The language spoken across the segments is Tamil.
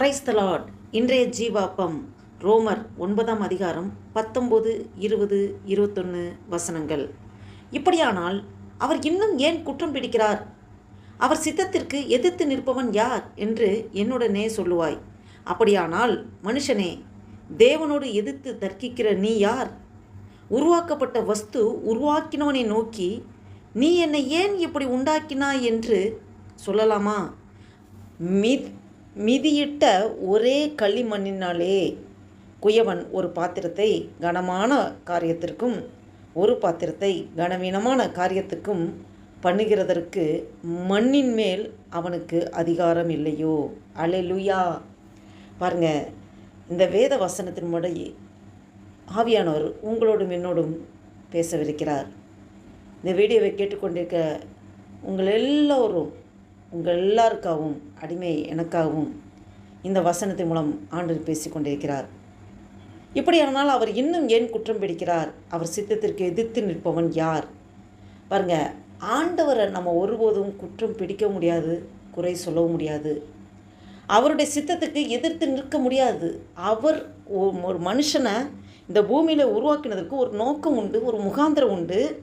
பிரைஸ் த லார்ட் இன்றைய ஜீவாப்பம் ரோமர் ஒன்பதாம் அதிகாரம் பத்தொம்போது இருபது இருபத்தொன்று வசனங்கள். இப்படியானால் அவர் இன்னும் ஏன் குற்றம் பிடிக்கிறார்? அவர் சித்தத்திற்கு எதிர்த்து நிற்பவன் யார் என்று என்னுடனே சொல்லுவாய். அப்படியானால் மனுஷனே தேவனோடு எதிர்த்து தர்க்கிக்கிற நீ யார்? உருவாக்கப்பட்ட வஸ்து உருவாக்கினவனை நோக்கி நீ என்னை ஏன் இப்படி உண்டாக்கினாய் என்று சொல்லலாமா? மித் மிதியிட்ட ஒரே களிமண்ணினாலே குயவன் ஒரு பாத்திரத்தை கனமான காரியத்திற்கும் ஒரு பாத்திரத்தை கனவீனமான காரியத்துக்கும் பண்ணுகிறதற்கு மண்ணின் மேல் அவனுக்கு அதிகாரம் இல்லையோ? அலெலுயா பாருங்க இந்த வேத வசனத்தின் முறை ஆவியானவர் உங்களோடும் என்னோடும் பேசவிருக்கிறார். இந்த வீடியோவை கேட்டுக்கொண்டிருக்க உங்கள் எல்லோரும் உங்கள் எல்லாருக்காகவும் அடிமை எனக்காகவும் இந்த வசனத்தின் மூலம் ஆண்டு பேசிக்கொண்டிருக்கிறார். இப்படியானால் அவர் இன்னும் ஏன் குற்றம் பிடிக்கிறார்? அவர் சித்தத்திற்கு எதிர்த்து நிற்பவன் யார்? பாருங்க ஆண்டவரை நம்ம ஒருபோதும் குற்றம் பிடிக்க முடியாது குறை சொல்லவும் முடியாது. அவருடைய சித்தத்துக்கு எதிர்த்து நிற்க முடியாது. அவர் ஒ- ஒரு மனுஷனை இந்த பூமியில் உருவாக்கினதுக்கு ஒரு நோக்கம் உண்டு ஒரு முகாந்திரம் உண்டு.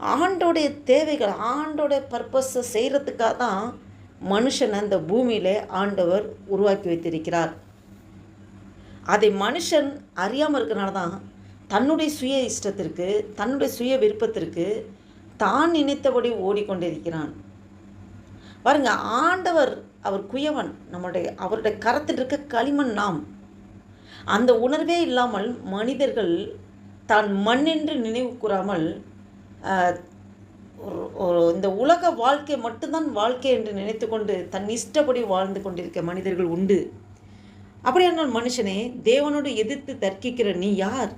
ஆண்டோடைய தேவைகள் ஆண்டோடைய பர்பஸை செய்கிறதுக்காக தான் மனுஷனை அந்த பூமியில் ஆண்டவர் உருவாக்கி வைத்திருக்கிறார். அதை மனுஷன் அறியாமல் இருக்கிறனால தான் தன்னுடைய சுய இஷ்டத்திற்கு தன்னுடைய சுய விருப்பத்திற்கு தான் நினைத்தபடி ஓடிக்கொண்டிருக்கிறான் பாருங்க ஆண்டவர் அவர் குயவன் நம்முடைய அவருடைய கரத்தில் இருக்க களிமண் நாம். அந்த உணர்வே இல்லாமல் மனிதர்கள் தான் மண் என்று நினைவு கூறாமல் ஒரு ஒரு இந்த உலக வாழ்க்கை மட்டும்தான் வாழ்க்கை என்று நினைத்து கொண்டு தன் இஷ்டப்படி வாழ்ந்து கொண்டிருக்க மனிதர்கள் உண்டு. அப்படியானால் மனுஷனே தேவனோடு எதிர்த்து தர்க்கிக்கிற நீ யார்?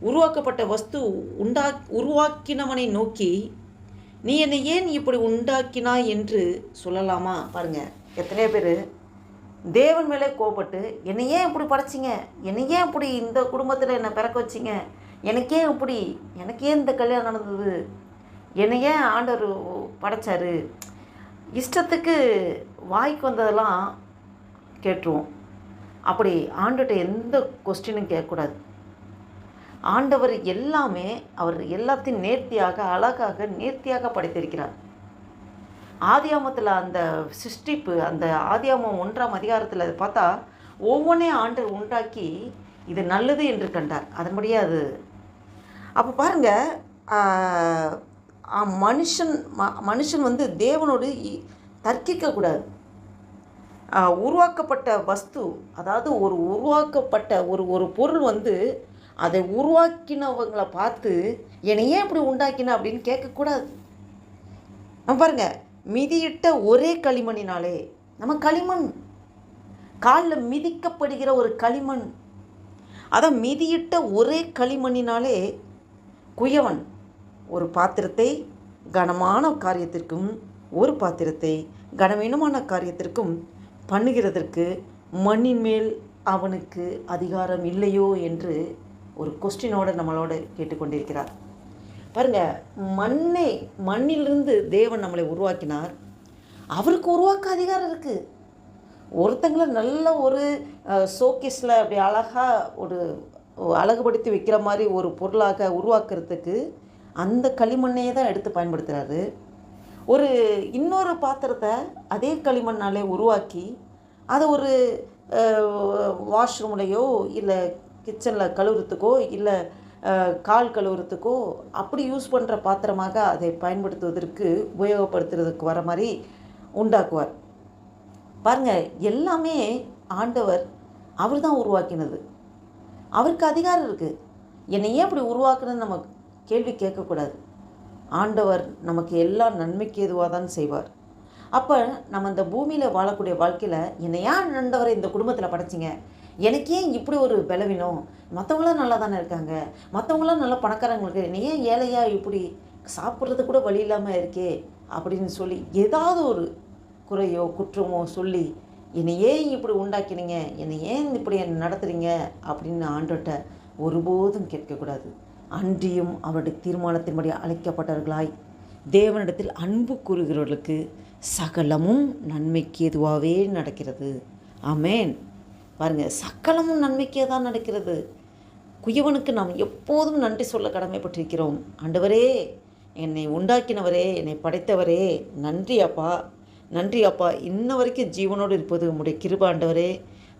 உருவாக்கப்பட்ட வஸ்து உண்டா உருவாக்கினவனை நோக்கி நீ என்னை ஏன் இப்படி உண்டாக்கினாய் என்று சொல்லலாமா? பாருங்க எத்தனையோ பேர் தேவன் மேலே கோபப்பட்டு என்னை ஏன் இப்படி படைச்சிங்க? என்னை ஏன் இப்படி இந்த குடும்பத்தில் என்னை பிறக்க வச்சிங்க? எனக்கே இப்படி எனக்கே இந்த கல்யாணம் நடந்தது. என்னை ஏன் ஆண்டவர் படைச்சாரு? இஷ்டத்துக்கு வாய்க்கு வந்ததெல்லாம் கேட்டுருவோம். அப்படி ஆண்டுகிட்ட எந்த கொஸ்டினும் கேட்கக்கூடாது. ஆண்டவர் எல்லாமே அவர் எல்லாத்தையும் நேர்த்தியாக அழகாக நேர்த்தியாக படைத்திருக்கிறார். ஆதியாமத்தில் அந்த சிருஷ்டிப்பு அந்த ஆதியாமம் ஒன்றாம் அதிகாரத்தில் அதை பார்த்தா ஒவ்வொன்றே ஆண்டவர் உண்டாக்கி இது நல்லது என்று கண்டார். அதன்படியே அது. அப்போ பாருங்க மனுஷன் ம- மனுஷன் வந்து தேவனோடு இ- தர்க்கிக்கக்கூடாது. உருவாக்கப்பட்ட வஸ்து அதாவது ஒரு உருவாக்கப்பட்ட ஒரு ஒரு பொருள் வந்து அதை உருவாக்கினவங்களை பார்த்து என்னை ஏன் இப்படி உண்டாக்கின அப்படின்னு கேட்கக்கூடாது. நம்ம பாருங்கள் மிதியிட்ட ஒரே களிமண்ணினாலே நம்ம களிமண் காலில் மிதிக்கப்படுகிற ஒரு களிமண் அதான் மிதியிட்ட ஒரே களிமண்ணினாலே குயவன். ஒரு பாத்திரத்தை கனமான காரியத்திற்கும் ஒரு பாத்திரத்தை கனவீனமான காரியத்திற்கும் பண்ணுகிறதற்கு மண்ணின் மேல் அவனுக்கு அதிகாரம் இல்லையோ என்று ஒரு கொஸ்டினோட நம்மளோட கேட்டுக்கொண்டிருக்கிறார். பாருங்கள் மண்ணை மண்ணிலிருந்து தேவன் நம்மளை உருவாக்கினார். அவருக்கு உருவாக்க அதிகாரம் இருக்குது ஒருத்தங்கள நல்ல ஒரு ஷோகேஸில் அப்படி அழகாக ஒரு அழகுபடுத்தி வைக்கிற மாதிரி ஒரு பொருளாக உருவாக்குறதுக்கு அந்த களிமண்ணையே தான் எடுத்து பயன்படுத்துகிறாரு ஒரு இன்னொரு பாத்திரத்தை அதே களிமண்ணாலே உருவாக்கி அதை ஒரு வாஷ்ரூம்லையோ இல்லை கிச்சனில் கழுவுறதுக்கோ இல்லை கால் கழுவுறதுக்கோ அப்படி யூஸ் பண்ணுற பாத்திரமாக அதை பயன்படுத்துவதற்கு உபயோகப்படுத்துறதுக்கு வர மாதிரி உண்டாக்குவார். பாருங்கள் எல்லாமே ஆண்டவர் அவர் தான் உருவாக்கினது. அவருக்கு அதிகாரம் இருக்குது என்னை ஏன் அப்படி உருவாக்குனது நம்ம கேள்வி கேட்கக்கூடாது. ஆண்டவர் நமக்கு எல்லா நன்மைக்கு எதுவாக தான் செய்வார். அப்போ நம்ம இந்த பூமியில் வாழக்கூடிய வாழ்க்கையில் என்னை ஏன் ஆண்டவரை இந்த குடும்பத்தில் படைச்சிங்க? எனக்கு ஏன் இப்படி ஒரு பலவீனம் மற்றவங்களாம் நல்லா தானே இருக்காங்க. மற்றவங்களாம் நல்லா பணக்காரங்களுக்கு நீ ஏன் ஏழையா இப்படி சாப்பிட்றது கூட வழி இல்லாமல் இருக்கே அப்படின்னு சொல்லி ஏதாவது ஒரு குறையோ குற்றமோ சொல்லி என்னை ஏன் இப்படி உண்டாக்கினீங்க. என்னை ஏன் இப்படி என்னை நடத்துகிறீங்க அப்படின்னு ஆண்டோட்ட ஒருபோதும் கேட்கக்கூடாது. அன்றியும் அவருடைய தீர்மானத்தின்படி அழைக்கப்பட்டவர்களாய் தேவனிடத்தில் அன்பு கூறுகிறவர்களுக்கு சகலமும் நன்மைக்கு எதுவாகவே நடக்கிறது. ஆமேன். பாருங்க சகலமும் நன்மைக்கே தான் நடக்கிறது. குயவனுக்கு நாம் எப்போதும் நன்றி சொல்ல கடமைப்பட்டிருக்கிறோம். ஆண்டவரே என்னை உண்டாக்கினவரே என்னை படைத்தவரே நன்றி அப்பா நன்றி அப்பா இன்ன வரைக்கும் ஜீவனோடு இருப்பது உம்முடைய கிருபாண்டவரே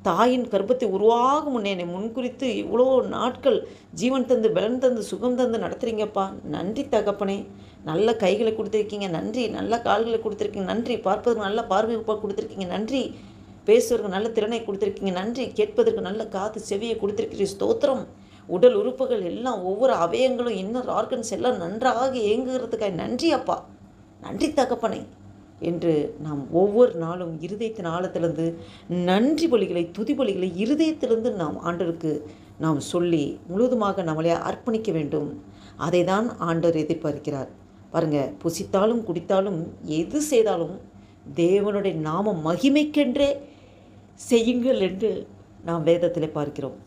தாயின் கர்ப்பத்தை உருவாகும் முன்னே என்னை முன்குறித்து இவ்வளோ நாட்கள் ஜீவன் தந்து பலன் தந்து சுகம் தந்து நடத்துகிறீங்கப்பா நன்றி தகப்பனே. நல்ல கைகளை கொடுத்துருக்கீங்க. நன்றி. நல்ல கால்களை கொடுத்துருக்கீங்க. நன்றி. பார்ப்பதற்கு நல்ல பார்வை கொடுத்துருக்கீங்க. நன்றி. பேசுவதற்கு நல்ல திறனை கொடுத்துருக்கீங்க. நன்றி. கேட்பதற்கு நல்ல காது செவியை கொடுத்துருக்கீங்க ஸ்தோத்திரம். உடல் உறுப்புகள் எல்லாம் ஒவ்வொரு அவயங்களும் இன்னொரு ஆர்கன்ஸ் எல்லாம் நன்றாக இயங்குகிறதுக்காக நன்றி அப்பா. நன்றி தகப்பனே. என்று நாம் ஒவ்வொரு நாளும் இருதயத்தின் ஆழத்திலிருந்து நன்றி பலிகளை துதி பலிகளை இருதயத்திலிருந்து நாம் ஆண்டருக்கு நாம் சொல்லி முழுவதுமாக நம்மளை அர்ப்பணிக்க வேண்டும். அதை தான் ஆண்டவர் எதிர்பார்க்கிறார். பாருங்க புசித்தாலும் குடித்தாலும் எது செய்தாலும் தேவனுடைய நாம மகிமைக்கென்றே செய்யுங்கள் என்று நாம் வேதத்தில் பார்க்கிறோம்.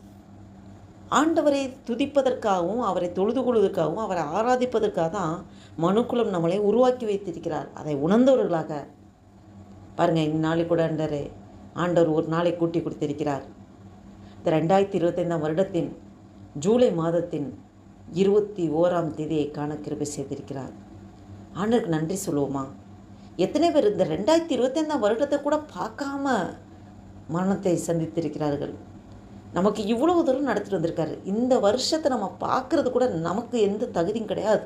ஆண்டவரை துதிப்பதற்காகவும் அவரை தொழுது கொள்வதற்காகவும் அவரை ஆராதிப்பதற்காக தான் மனுக்குலம் நம்மளை உருவாக்கி வைத்திருக்கிறார். அதை உணர்ந்தவர்களாக பாருங்கள் இந்நாளைக்கு கூட ஆண்டரே ஆண்டவர் ஒரு நாளை கூட்டி கொடுத்திருக்கிறார். இந்த ரெண்டாயிரத்தி இருபத்தைந்தாம் வருடத்தின் ஜூலை மாதத்தின் இருபத்தி ஓராம் தேதியை காண கிருபை செய்திருக்கிறார். ஆண்டருக்கு நன்றி சொல்லுவோமா? எத்தனை பேர் இந்த ரெண்டாயிரத்தி இருபத்தைந்தாம் வருடத்தை கூட பார்க்காம மரணத்தை சந்தித்திருக்கிறார்கள்? நமக்கு இவ்வளவு தூரம் நடத்திட்டு வந்திருக்காரு. இந்த வருஷத்தை நம்ம பார்க்கறது கூட நமக்கு எந்த தகுதியும் கிடையாது.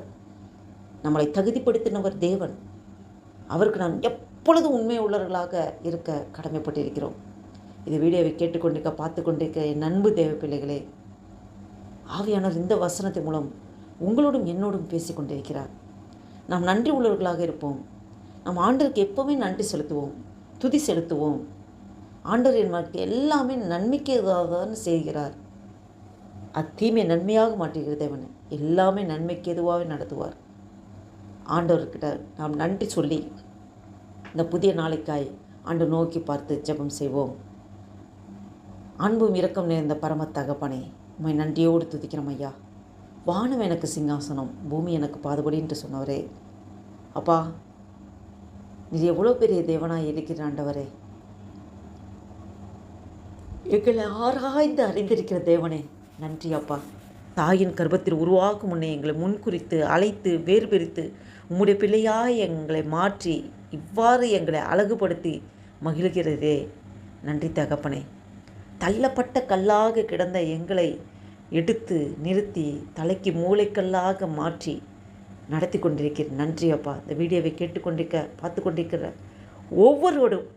நம்மளை தகுதிப்படுத்தினவர் தேவன். அவருக்கு நாம் எப்பொழுதும் உண்மை உள்ளவர்களாக இருக்க கடமைப்பட்டிருக்கிறோம். இது வீடியோவை கேட்டுக்கொண்டிருக்க பார்த்து கொண்டிருக்க என் அன்பு தேவ பிள்ளைகளே ஆவியானவர் இந்த வசனத்தின் மூலம் உங்களோடும் என்னோடும் பேசி கொண்டிருக்கிறார் நாம் நன்றி உள்ளவர்களாக இருப்போம். நம் ஆண்டருக்கு எப்போவுமே நன்றி செலுத்துவோம். துதி செலுத்துவோம். ஆண்டவர் நமக்கு எல்லாமே நன்மைக்கு செய்கிறார். அத்தீமை நன்மையாக மாற்றுகிறது தேவன். எல்லாமே நன்மைக்கு எதுவாகவே நடத்துவார். ஆண்டவர்கிட்ட நாம் நன்றி சொல்லி இந்த புதிய நாளைக்காய் ஆண்டு நோக்கி பார்த்து ஜெபம் செய்வோம். அன்பும் இரக்கம் நிறைந்த பரம தகப்பனே உண்மை நன்றியோடு துதிக்கிறோம் ஐயா. வானம் எனக்கு சிங்காசனம் பூமி எனக்கு பாதுபடி என்று சொன்னவரே. அப்பா நீ எவ்வளோ பெரிய தேவனாக இருக்கிற ஆண்டவரே. எங்களை ஆராய்ந்து அறிந்திருக்கிற தேவனே. நன்றி அப்பா. தாயின் கர்ப்பத்தில் உருவாக்கும் முன்னே எங்களை முன்குறித்து அழைத்து வேறு பிரித்து உம்முடைய பிள்ளையாய் எங்களை மாற்றி இவ்வாறு எங்களை அழகுபடுத்தி மகிழ்கிறதே. நன்றி தகப்பனே. தள்ளப்பட்ட கல்லாக கிடந்த எங்களை எடுத்து நிறுத்தி தலைக்கு மூளைக்கல்லாக மாற்றி நடத்தி கொண்டிருக்கிறேன் நன்றி அப்பா. இந்த வீடியோவை கேட்டுக்கொண்டிருக்க பார்த்து கொண்டிருக்கிற ஒவ்வொருவரும்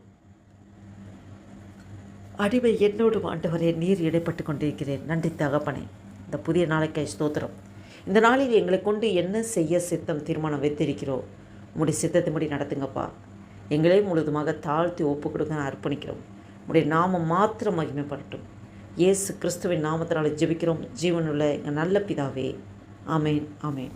அடிமை என்னோடு ஆண்டவரே நீர் இடைப்பட்டு கொண்டிருக்கிறேன். நன்றி தகப்பனே. இந்த புதிய நாளைக்காய் ஸ்தோத்திரம். இந்த நாளில் எங்களை கொண்டு என்ன செய்ய சித்தம் தீர்மானம் வைத்திருக்கிறோம்? உங்களுடைய முடி நடத்துங்கப்பா. எங்களே முழுதுமாக தாழ்த்தி ஒப்பு கொடுக்க அர்ப்பணிக்கிறோம். உங்களுடைய நாமம் மாத்திரம் மகிமைப்படட்டும். இயேசு கிறிஸ்துவின் நாமத்தினால் ஜெபிக்கிறோம். ஜீவனுள்ள எங்கள் நல்ல பிதாவே. ஆமேன் ஆமேன்.